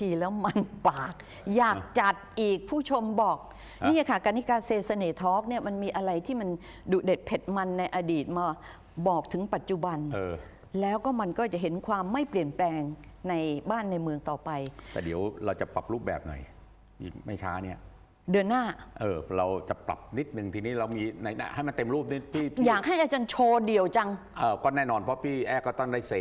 ทีแล้วมันปาก อยากจัดอีกผู้ชมบอกฮะนี่ค่ะการนิการเซเสน่ห์ทอล์กเนี่ยมันมีอะไรที่มันดุเด็ดเผ็ดมันในอดีตมาบอกถึงปัจจุบันเออแล้วก็มันก็จะเห็นความไม่เปลี่ยนแปลงในบ้านในเมืองต่อไป แต่เดี๋ยวเราจะปรับรูปแบบหน่อยอีกไม่ช้าเนี่ย เดือนหน้า เออ เราจะปรับนิดนึงทีนี้เรามีในให้มันเต็มรูปนี่พี่พี่อยากให้อาจารย์โชว์เดี่ยวจัง เออก็แน่นอนเพราะพี่แอร์ก็ต้องได้เซ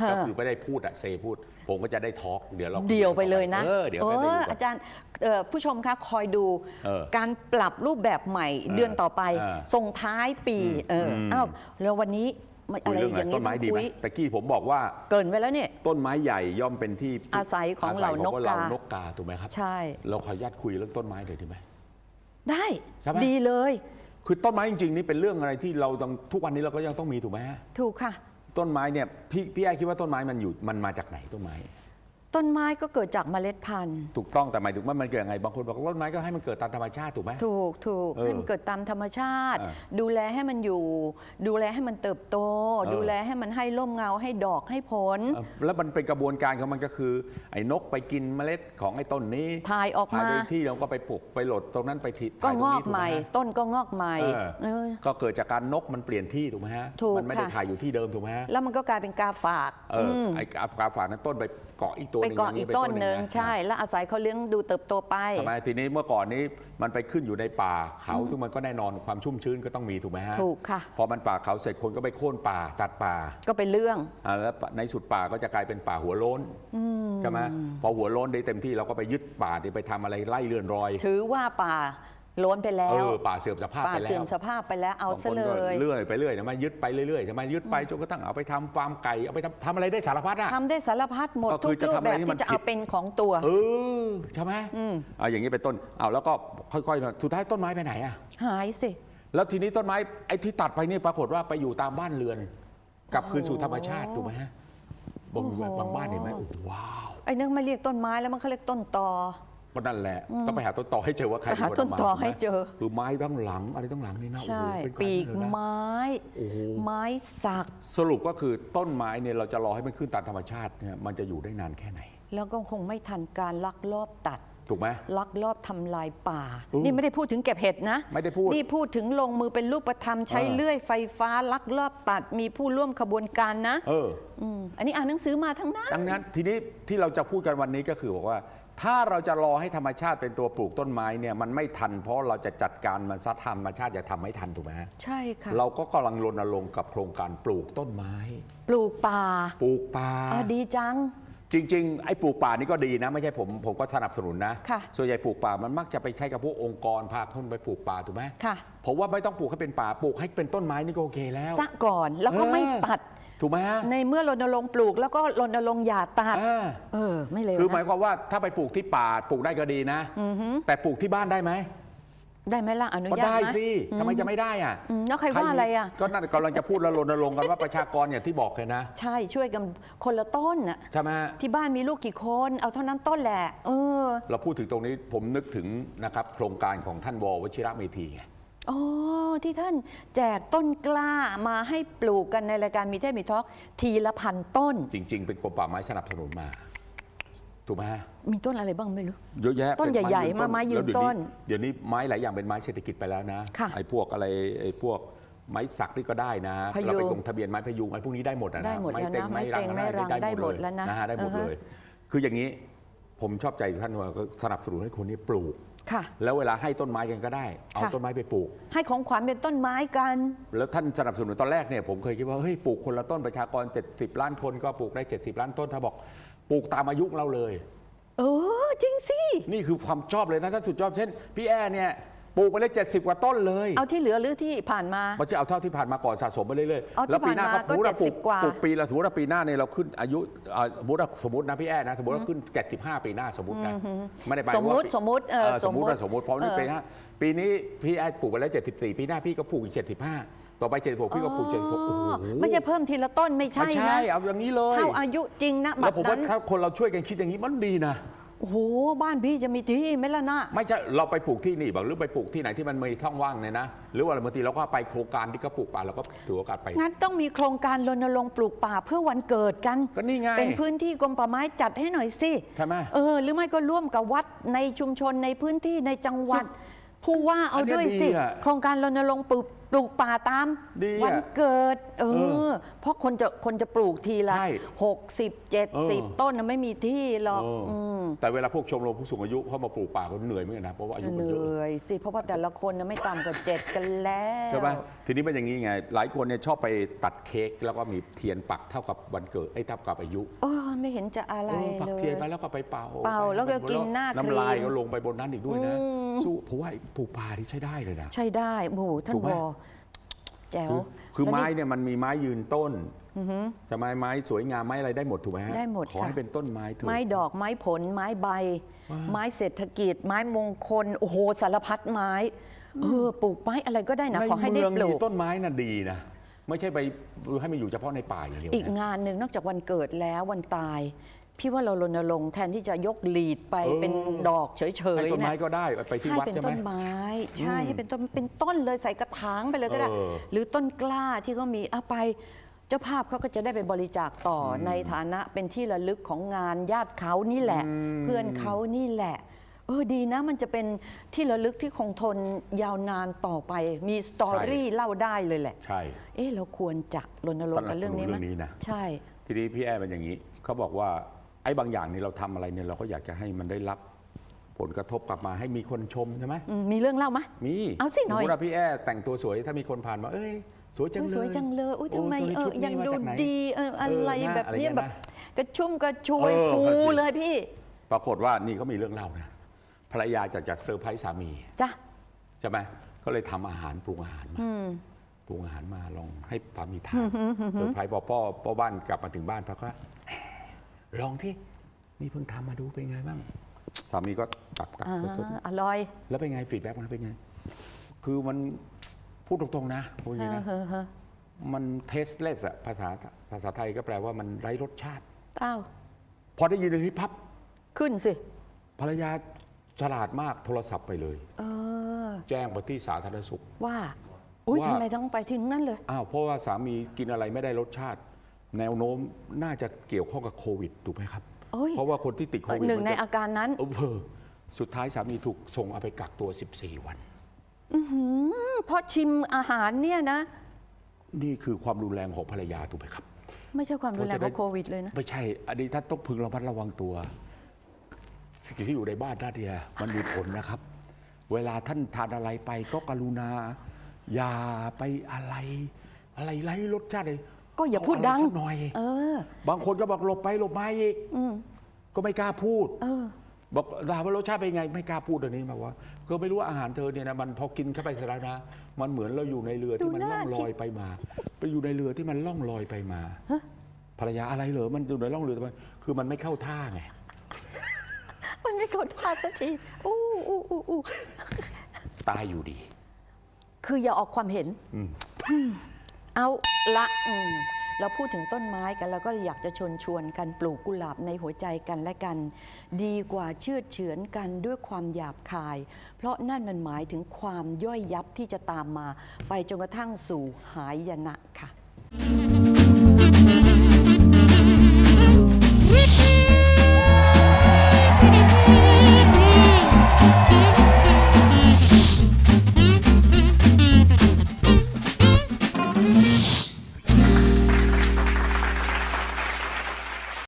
ฮะ ก็คือไม่ได้พูดอะเซพูด ผมก็จะได้ทอล์กเดี๋ยวเราคุเดี่ยวไปเลยนะเออเดี๋ยวไปดูอกัอานจารย์เอ่อผู้ชมคะคอยดูเออการปรับรูปแบบใหม่เออเดือนต่อไป เออส่งท้ายปีเอออม อ้าวแล้ววันนี้มัน คุอะยไรเรื่องอะอไรย่างต้นี้นไม้ต้องดีไหคุมยตะกี้ผมบอกว่าเกินไปแล้วเนี่ยต้นไม้ใหญ่ย่อมเป็นที่อาศัยของเหล่านกอศัยของพวเรากานนกกาถูกไหมครับ ใช่ เราขออนุญาตคุยเรื่องต้นไม้เดี๋ยวดีไหมได้ใช่ไหมดีเลย คือต้นไม้จริงๆนี่เป็นเรื่องอะไรที่เราต้องทุกวันนี้เราก็ยังต้องมีถูกไหมฮะถูกค่ะ ต้นไม้เนี่ยพี่พี่แอร์คิดว่าต้นไม้มันอยู่มันมาจากไหนต้นไม้ ต้นไม้ก็เกิดจากเมล็ดพันธุ์ ถูกต้องแต่หมายถึงว่ามันเกิดยังไงบางคนบอกว่าต้นไม้ก็ให้มันเกิดตามธรรมชาติถูกไหม ถูกถูกเออให้มันเกิดตามธรรมชาติเออดูแลให้มันอยู่ ดูแลให้มันเติบโต เออ ดูแลให้มันให้ร่มเงาให้ดอกให้ผล เอ่อแล้วมันเป็นกระบวนการของมันก็คือ ไอ้นกไปกินเมล็ดของไอ้ต้นนี้ถ่ายออกถ่ายมา ไปที่เราก็ไปปลูกไปโหลดตรงนั้นไปทิก็ถ่ายตรงงอนี้กถูกใหไหมม่ ฮะ ต้นก็งอกใหม่เออ เออ ก็เกิดจากการนกมันเปลี่ยนที่ถูกไหมฮะถูกมัไม่ได้ค่ะ ถ่ายอยู่ที่เดิมถูกไหมฮะแล้วมันก็กลายเป็นกาฝากเอออม ไอ้กาฝากฝากนั้นต้นไปเกาะอีกตัวหไปนึงเกาะย่อีกไปต้นหนึ่งะใช่ แล้วอาศัยเขาเลี้ยงดูเติบโตไปทำไมทีนี้เมื่อก่อนนี้มันไปขึ้นอยู่ในป่าเขาซึ่งมันก็แน่นอนความชุ่มชื้นก็ต้องมีถูกไหมฮะถูกค่ะ พอมันป่าเขาเสร็จคนก็ไปโค่นป่าตัดป่าก็เป็นเรื่องอ่าแล้วในสุดป่าก็จะกลายเป็นป่าหัวโล้นใช่ไหมพอหัวโล้นได้เต็มที่เราก็ไปยึดป่าที่ไปทำอะไรไล่เลื่อนรอย ถือว่าป่า ล้วนไปแล้เอว อป่าเสื่อมสภาพป่าไปแล้เสื่อวมสภาพไปแล้วเอาบางซะคนเลก็ย เลื่อยไปเรื่อยนะมายึดไปเรื่อยๆใช่ไหมยึดไปจนกระทั่งเอาไปทำฟาร์มไก่เอาไปทำทำอะไรได้สารพัดอะ ทำได้สารพัดหมดก็ทุคืกอจะรูปทำอะแบไรบที่มันที่จะผิเอาด เป็นของตัว เออใช่ไหมอ่าอย่างนี้เป็นต้นเอาแล้วก็ค่อยๆมาสุดท้ายต้นไม้ไปไหนอะ หายสิ แล้วทีนี้ต้นไม้ไอ้ที่ตัดไปนี่ปรากฏว่าไปอยู่ตามบ้านเรือนกลับคืนสู่ธรรมชาติถูกไหมฮะบางโอ้โห บางบ้านเห็นไหมโอ้โหว้าว ไอ้นึกไม่เรียกต้นไม้แล้วมันเขาเรียกต้นตอ ก็นั่นแหละก็ไปหาต้นตอให้เจอว่าใครไปหาเป็คต้นตอทำมาให้เจอ คือไม้ทั้งหลังอะไรทั้งหลังนี่นะโอ้โหใช่ เป็นปีกเลยนะ ไม้ โอ้โห ไม้สัก สรุปก็คือต้นไม้เนี่ยเราจะรอให้มันขึ้นตามธรรมชาติเนี่ยมันจะอยู่ได้นานแค่ไหน แล้วก็คงไม่ทันการลักลอบตัด ถูกไหม ลักลอบทำลายป่า อืมนี่ไม่ได้พูดถึงเก็บเห็ดนะไม่ได้พูดนี่พูดถึงลงมือเป็นรูปธรรมใช้เออ เลื่อยไฟฟ้า ลักลอบตัดมีผู้ร่วมขบวนการนะเออ มอันนี้อ่านหนังสือมาทั้งนั้น ดังนั้นทีนี้ที่เราจะพูดกันวันนี้ก็คือบอกว่า ถ้าเราจะรอให้ธรรมชาติเป็นตัวปลูกต้นไม้เนี่ยมันไม่ทันเพราะเราจะจัดการมันซะธรรมชาติจะทำไม่ทันถูกไหมฮะใช่ค่ะ เราก็กำลังรณรงค์กับโครงการปลูกต้นไม้ ปลูกป่าปลูกป่า อะดีจัง จริงๆ ไอ้ปลูกป่านี่ก็ดีนะ ไม่ใช่ผมผมก็สนับสนุนนะ ค่ะส่วนใหญ่ปลูกป่ามันมักจะไปใช้กับพวกองค์กรพาคนไปปลูกป่าถูกไหมค่ะ ผมว่าไม่ต้องปลูกให้เป็นป่าปลูกให้เป็นต้นไม้นี่ก็โอเคแล้ว ซะก่อนแล้วก็เออไม่ตัด ถูกไหมฮะในเมื่อรณรงค์ปลูกแล้วก็รณรงค์อย่าตัด อ่าเออ ไม่เลวคือหมายนะความว่าถ้าไปปลูกที่ป่าปลูกได้ก็ดีนะแต่ปลูกที่บ้านได้ไหมได้ไหมล่ะอนุก็ญาตได้ไหมสิทำไมจะไม่ได้อะอืมแล้วใครว่าอะไรอะ ก็นั่นกำลังจะพูดแล้วรณรงค์กันว่าประชากรอย่างที่บอกเลยนะใช่ช่วยกันคนละต้นน่ะ ใช่ไหมฮะ ที่บ้านมีลูกกี่คน เอาเท่านั้นต้นแหละ เออ เราพูดถึงตรงนี้ผมนึกถึงนะครับโครงการของท่านววชิระเมธีไง อ๋อที่ท่านแจกต้นกล้ามาให้ปลูกกันในรายการมีเทพมีทอล์กทีละพันต้น จริง ๆ เป็นกรมป่าไม้สนับสนุนมา ถูกไหมฮะมีต้นอะไรบ้างไม่รู้ เยอะแยะต้นเป็ใหญ่ๆยืมาไม้ยืนแล้วเดี๋วต้น เดี๋ยวนี้ไม้หลายอย่างเป็นไม้เศรษฐกิจไปแล้วนะค่ะไอ้พวกอะไรไอ้พวกไม้สักนี่ก็ได้นะพยุงเราไปลงทะเบียนไม้พยุงไอ้พวกนี้ได้หมดนะได้หมดแล้วนะเต็งไม้เต็งไม้รังได้หมดแล้วนะนะฮะได้หมดอือฮะเลย คืออย่างนี้ผมชอบใจท่านว่าก็สนับสนุนให้คนนี้ปลูก ค่ะ แล้วเวลาให้ต้นไม้กันก็ได้ เอาค่ะ ต้นไม้ไปปลูก ให้ของขวัญเป็นต้นไม้กัน แล้วท่านสนับสนุนตอนแรกเนี่ยผมเคยคิดว่าเฮ้ยปลูกคนละต้นประชากร 70 ล้านคนก็ปลูกได้ 70 ล้านต้นถ้าบอกปลูกตามอายุเราเลย เออ จริงสิ นี่คือความชอบเลยนะท่านสุดชอบเช่น พี่แอร์เนี่ย ปลูกไปได้70กว่าต้นเลยเอาที่เหลือหรือที่ผ่านมา มันจะเอาเท่าที่ผ่านมาก่อนสะสมไปเรื่อยเอาๆที่แล้วปีหน้าผ่านมาก็สมมติว่าปลูกก็70กว่า ปลูกปีละสมมติว่าปีหน้าเนี่ยเราขึ้นอายุอ่าสมมติว่าสมมตินะพี่แอร์นะสมมติว่าขึ้น 75 ปีหน้าสมมตินะไม่ได้ไปสมมุติว่าสมมุติเออสมมติสมมุติว่าสมมติเพราะนี่เออปีห้าปีนี้พี่แอร์ปลูกไปแล้ว 74 ปีหน้าพี่ก็ปลูกอีก 75 ต่อไป 76 พี่ก็ปลูก 76 โอ้โหไม่ใช่เพิ่มทีละต้นไม่ใช่ไม่ใช่นะเอาอย่างนี้เลย เท่าอายุจริงนะบัแล้ดวผมว่านั้น ถ้าคนเราช่วยกันคิดอย่างนี้มันดีนะ โอ้โหบ้านพี่จะมีที่ไหมล่ะนะไม่ใช่เราไปปลูกที่นี่บ้างหรือไปปลูกที่ไหนที่มันมีช่องว่างเนี่ยนะ หรือว่าบางทีเราก็ไปโครงการที่ก็ปลูกป่าเราก็ถือโอกาสไป งั้นต้องมีโครงการรณรงค์ปลูกป่าเพื่อวันเกิดกัน ก็นี่ไง เป็นพื้นที่กรมป่าไม้จัดให้หน่อยสิใช่ไหมเออหรือไม่ก็ร่วมกับวัดในชุมชนในพื้นที่ในจังหวัดผู้ว่าเอาอันเนี้ยด้วยสิดีอะโครงการรณรงค์ปลูกป ลูกป่าตามดีอะวันเกิด เอเออ อเพราะคนจะคนจะปลูกทีละใช่หกสิบเจ็ดสิบเออ ต้นนะไม่มีที่หรอกเอออมแต่เวลาพวกชมรมผู้สูงอายุเขามาปลูกป่าก็เหนื่อยเหมือนกันนะเพราะว่าอายุเหมันเยอะ นื่อยสิเพราะว่าแต่ละคนนะไม่ต่ำกว่าเจ็ดกันแล้ว ใช่ไหมทีนี้เป็นอย่างนี้ไง หลายคนเนี่ยชอบไปตัดเค้กแล้วก็มีเทียนปักเท่ากับวันเกิดไอ้ยเท่ากับอายุโอ้ไม่เห็นจะอะไรเออปักเลยเทียนไปแล้วก็ไปเป่าเป่าแล้วก็กินหน้าครีมน้ำลายก็ลงไปบนนั้นอีกด้วยนะ อืม สู้ผมว่าไอ้ปลูกป่าที่ใช้ได้เลยนะ ใช่ได้โอ้โหท่านถูกไหมวอ แจ๋วคือคือแล้วไม้นี่เนี่ยมันมีไม้ยืนต้นจะไม้ไม้สวยงามไม้อะไรได้หมดถูกไหมฮะได้หมดขอค่ะ ให้เป็นต้นไม้เถอะ ไม้ดอกไม้ผล ไม้ใบ ไม้เศรษฐกิจ ไม้มงคลโอ้โหสารพัดไม้เออปลูกไม้อะไรก็ได้นะในขอให้ได้เมืองปลูมีก ต้นไม้น่ะดีนะ ไม่ใช่ไปให้มันอยู่เฉพาะในป่าอย่างเดียวอีกนะ งานหนึ่งนอกจากวันเกิดแล้ววันตาย พี่ว่าเรารณรงค์แทนที่จะยกลีดไปเออ เป็นดอกเฉยให้ๆต้นไม้เนี่ยก็ได้ไปที่ให้วัดเป็นใช่ไหม ต้นไม้ ใช่อืมให้เป็นต้นเป็นต้นเลยใส่กระถางไปเลยก็ได้ เออ หรือต้นกล้าที่เขามีเอาไป เจ้าภาพเขาก็จะได้ไปบริจาคต่ออในฐานะเป็นที่ระลึกของงานญาติเขานี่แหละ เพื่อนเขานี่แหละ เออดีนะมันจะเป็นที่ระลึกที่คงทนยาวนานต่อไป มีสตอรี่เล่าได้เลยแหละ ใช่ เอ๊ะเราควรจะรณรงค์กันเรื่องนี้สนับสนุนไหมเรื่องนี้นะ ใช่ ทีนี้พี่แอร์เป็นอย่างนี้เขาบอกว่า ไอ้บางอย่างนี่เราทำอะไรเนี่ยเราก็อยากจะให้มันได้รับผลกระทบกลับมาให้มีคนชมใช่ไหมอืมมีเรื่องเล่าไหมมีเอาสิหน่อย สมมติว่าพี่แอร์แต่งตัวสวยถ้ามีคนผ่านมาเอ้ยสวยจังอุ๊ยเลยสวยจังเลยอุ้ยทำไมโเอชุอนี้ยังมาดูจากไหนดีเอออะไรเออนะแบบอะไรเนี้ยเงี้ยแบบนะกระชุ่มกระชวยเออฟูแบบนี้เลยพี่ปรากฏว่านี่เขามีเรื่องเล่านะภรรยาจากจากเซอร์ไพรส์สามีจ้ะใช่ไหมก็เลยทำอาหารปรุงอาหารมา อืม ปรุงอาหารมาลองให้สามีทานเซอร์ไพรส์พอพ่อพ่อบ้านกลับมาถึงบ้านพักก็ ลองที่นี่เพิ่งทำมาดูเป็นไงบ้าง สามีก็กลับกลับอ่าก็สดอร่อยแล้วเป็นไงฟีดแบ็กมันเป็นไง คือมันพูดตรงๆนะพูดอย่างนี้นะ เออเออมัน tasteless อะภาษาภาษาไทยก็แปลว่ามันไร้รสชาติอ้าวพอได้ยินอย่างนี้พับขึ้นสิ ภรรยาฉลาดมากโทรศัพท์ไปเลย เออ แจ้งไปที่สาธารณสุข ว่า อุ้ยว่า ทำไมต้องไปที่นั่นเลย อ้าวเพราะว่าสามีกินอะไรไม่ได้รสชาติ แนวโน้มน่าจะเกี่ยวข้องกับโควิดถูกไหมครับ โอ้ยเพราะว่าคนที่ติดโควิดหนึ่งมัในจะอาการนั้น เออสุดท้ายสามีถูกส่งเอาไปกักตัว 14 วัน อืมเพราะชิมอาหารเนี่ยนะ นี่คือความรุนแรงของภรรยาถูกไหมครับ ไม่ใช่ความรุนแรงเพขราะองจะได้โควิดเลยนะ ไม่ใช่ อันนี้ท่านต้องพึงระมัดระวังตัว สิ่งที่อยู่ในบ้านท่านเนี่ยมันมีผลนะครับ เวลาท่านทานอะไรไปก็กรุณา อย่าไปอะไร อะไรไร้รสชาติเลย ก็อย่าพูดดังเะไรสักหน่อย เออ บางคนก็บอกหลบไปหลบมาอีกอืมก็ไม่กล้าพูด เออ บอกถามว่ารสชาติเป็นไง ไม่กล้าพูดอันนี้มาว่าคือไม่รู้ว่าอาหารเธอเนี่ยนะมันพอกินเข้าไปเสร็จแล้วนะมันเหมือนเราอยู่ในเรือที่มันดูล่น่าองลอยไปมา ไปอยู่ในเรือที่มันล่องลอยไปมาฮะ ภรรยาอะไรเหรอมันอยู่ในล่องเรือทำไมคือมันไม่เข้าท่าไงมันไม่กดพลาดสักทีอู้อู้อู้อู้ตายอยู่ดี คืออย่าออกความเห็น อืม เอาละอืมเราพูดถึงต้นไม้กันแล้วก็อยากจะชวนชวนกันปลูกกุหลาบในหัวใจกันและกัน ดีกว่าเชื่อเฉือนกันด้วยความหยาบคาย เพราะนั่นมันหมายถึงความย่อยยับที่จะตามมา ไปจนกระทั่งสู่หายนะค่ะ